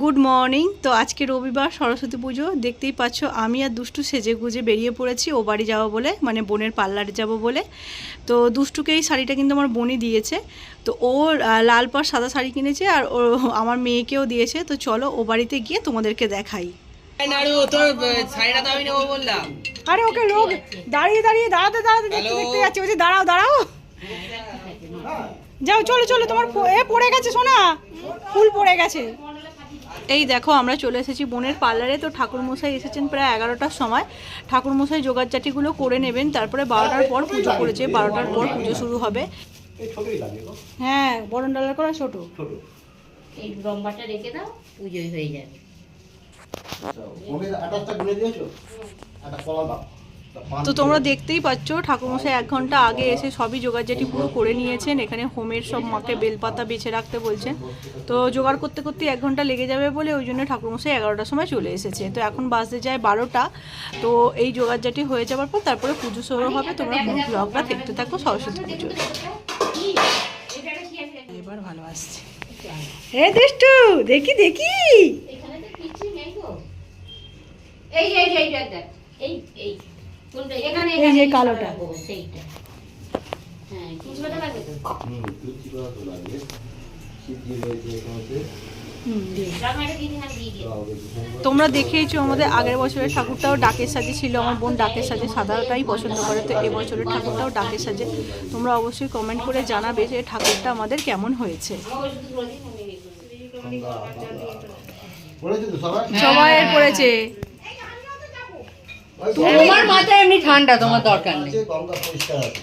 Good morning তো আজকে রবিবার সরস্বতী পুজো। দেখতেই পাচ্ছ আমি আর দুষ্টু সেজে গুজে বেরিয়ে পড়েছি। ও বাড়ি যাব বলে মানে বোনের পার্লারে যাব বলে। তো দুষ্টুকে এই শাড়িটা কিন্তু আমার বোনই দিয়েছে। তো ও লাল পাড় সাদা শাড়ি কিনেছে আর ও আমার মেয়েকেও দিয়েছে। তো চলো ও বাড়িতে গিয়ে তোমাদেরকে দেখাই। আরে ওকে লোক দাঁড়িয়ে দাঁড়িয়ে দাঁড়াতে দাঁড়াতে দেখতে? দেখতে যাচ্ছে। বলছি দাঁড়াও দাঁড়াও। যাও চলো চলো তোমার এ পড়ে গেছে সোনা। ফুল পড়ে গেছে। এই দেখো আমরা চলে এসেছি বোনের পার্লারে। তো ঠাকুরমশাই এসেছেন প্রায় এগারোটার সময়। ঠাকুরমশাই জোগাড়জাটিগুলো করে নেবেন। তারপরে বারোটার পর পুজো করেছে বারোটার পর পুজো শুরু হবে। হ্যাঁ বরণ ডালার করা ছোট। এই লম্বাটা রেখে দাও পুজোই হয়ে যাবে। আটাশটা গুলে দিয়েছ? একটা কলা দাও তা তোমরা দেখতেই পাচ্ছ, ঠাকুরমশাই এক ঘণ্টা আগে এসে সবই জোগাড়জাটি পুরো করে নিয়েছেন। এখানে হোমের সব মাকে বেলপাতা বেছে রাখতে বলছেন। তো জোগাড় করতে করতে এক ঘণ্টা লেগে যাবে বলে ওই জন্য ঠাকুরমশাই এগারোটার সময় চলে এসেছে। তো এখন বাজতে যায় বারোটা। তো এই জোগাড়জাটি হয়ে যাওয়ার পর তারপরে পুজো শুরু হবে। তোমরা ব্লগটা দেখতে থাকো, সরস্বতী পুজো এবার ভালো আসছে। হে দেখি দেখি। এই এই এই এই। এখানে এই যে কালোটা। সেইটা। হ্যাঁ কিছুটা তো। হুম তো তোমরা দেখেইছো আমাদের আগের বছরের ঠাকুরটাও ডাকের সাজে ছিল। আমার বোন ডাকের সাজে সাদাটাই পছন্দ করে তো এবছরের ঠাকুরটাও ডাকের সাজে। তোমরা অবশ্যই কমেন্ট করে জানাবে যে ঠাকুরটা আমাদের কেমন হয়েছে। সবাই পড়েছে। তোমার মাথা এমনি ঠান্ডা তোমার দরকার নেই। গঙ্গা পরিষ্কার আছে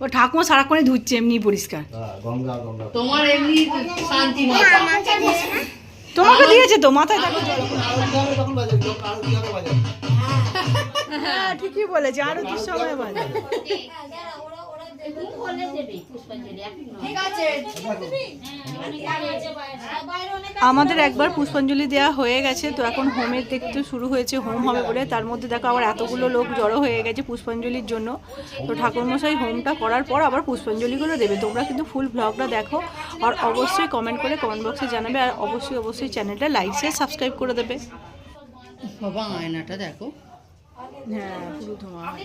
ও ঠাকুমা সারাক্ষণই ধুচ্ছে এমনি পরিষ্কার। হ্যাঁ গঙ্গা গঙ্গা তোমার এমনি শান্তি তোমাকে দিয়েছে তো মাথায় দেখো হ্যাঁ ঠিকই বলেছে আরও দুঃসময় বাজে। আমাদের একবার পুষ্পাঞ্জলি দেওয়া হয়ে গেছে তো এখন হোমের দেখতে শুরু হয়েছে হোম হবে বলে। তার মধ্যে দেখো আবার এতগুলো লোক জড়ো হয়ে গেছে পুষ্পাঞ্জলির জন্য। তো ঠাকুরমশাই হোমটা করার পর আবার পুষ্পাঞ্জলিগুলো দেবে। তোমরা কিন্তু ফুল ব্লগটা দেখো আর অবশ্যই কমেন্ট করে কমেন্ট বক্সে জানাবে। আর অবশ্যই অবশ্যই চ্যানেলটা লাইক শেয়ার সাবস্ক্রাইব করে দেবে। বাবা আয়নাটা দেখো। হ্যাঁ পুরো ধোঁয়া হয়।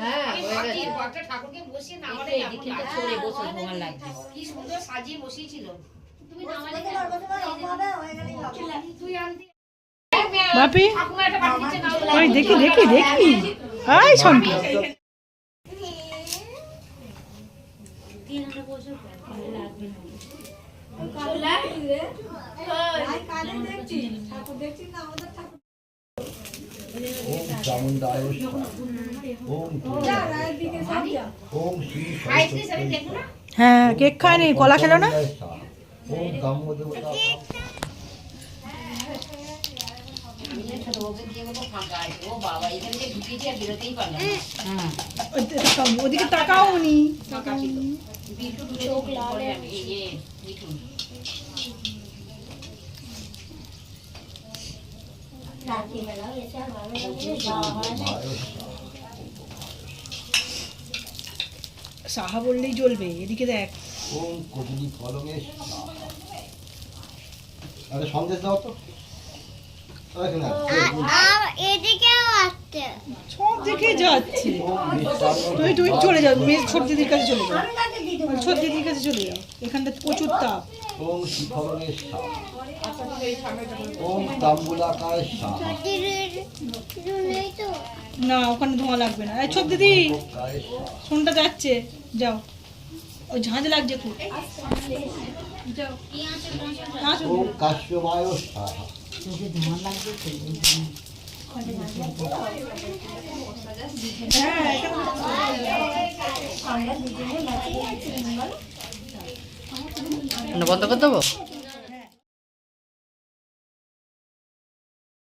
হ্যাঁ হয়ে গেছে। এই তো এদিকটা ছড়ে বসে তোমার লাগবে কি সুন্দর সাজিয়ে বসিয়েছিল। তুমি নামা দেখে তুই আনতে বাপি? ওই দেখি দেখি দেখি। তিন বছর লাগবে না। ওম চামুন্ডায় ওম ওম শ্রী না? হ্যাঁ কেক খায়নি কলা খেলো না ওম দেবতা ওকে দিয়ে বলব ফাঁকা যে হ্যাঁ নি যে সাহা বললেই চলবে এদিকে দেখ। ওম কদলি কলমে আরে সন্দেশ দাও তো। সব দিকে যাচ্ছে। তুই তুই চলে যাও মেয়ে ছোট দিদির কাছে চলে যাও ছোট দিদির কাছে চলে যাও। এখানটা প্রচুর তাপ। ওম ওম না ওখানে ধোঁয়া লাগবে না। ছোট দিদি ফোনটা যাচ্ছে। যাও। ওই ঝাঁঝ লাগছে খুব। হ্যাঁ বন্ধ করে দেবো?